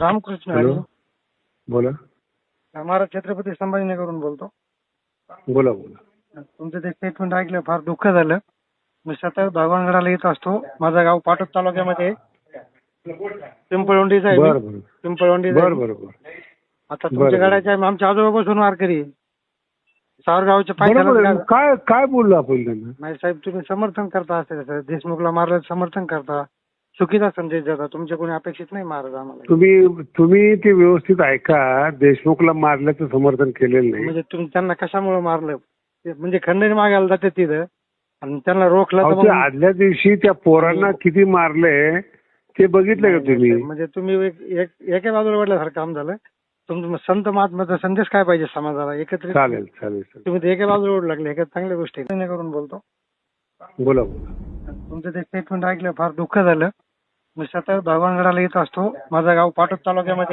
Ramakrishna hello. बोला. महाराज छत्रपती संभाजीनगरहून बोलतो. बोला बोला. तुमचं ते स्टेटमेंट ऐकलं फार दुःख झालं. मी सतत भगवानगडाला येत असतो. माझं गाव पाटोद तालुक्यामध्ये. पिंपळवंडीचं आहे बर आता तुमच्या. गाड्याच्या आमच्या आजोबापासून वारकरी. सावरगावच्या. पायथ्याला काय काय बोललो आपण नाही साहेब तुम्ही समर्थन करता असेल देशमुखला मारलं समर्थन करता. चुकीचा संदेश देता तुमच्या कोणी अपेक्षित नाही महाराज आम्हाला. तुम्ही तुम्ही ते व्यवस्थित ऐका. देशमुखला मारल्याचं समर्थन केलेलं नाही. म्हणजे तुम्ही त्यांना कशामुळे मारलं? ते म्हणजे खंडणी मागायला जाते तिथं. आणि त्यांना रोखलं तर अहो, ते मग आदल्या दिवशी त्या पोरांना किती मारले ते बघितलं का तुम्ही? म्हणजे तुम्ही एक एक- एका बाजूला वाढल्यासारखं काम झालं. तुमचं संत महात्माचा संदेश काय पाहिजे समाजाला? एकत्रित चालेल चालेल चालेल. तुम्ही ते एका बाजूला ओढ लागले. एका चांगल्या गोष्टी आहेत. नाही करून बोलतो. बोला बोला. तुमचं ते स्टेटमेंट ऐकलं फार दुःख झालं. मी सतत भगवानगडाला येत असतो. माझं गाव पाटोद तालुक्यामध्ये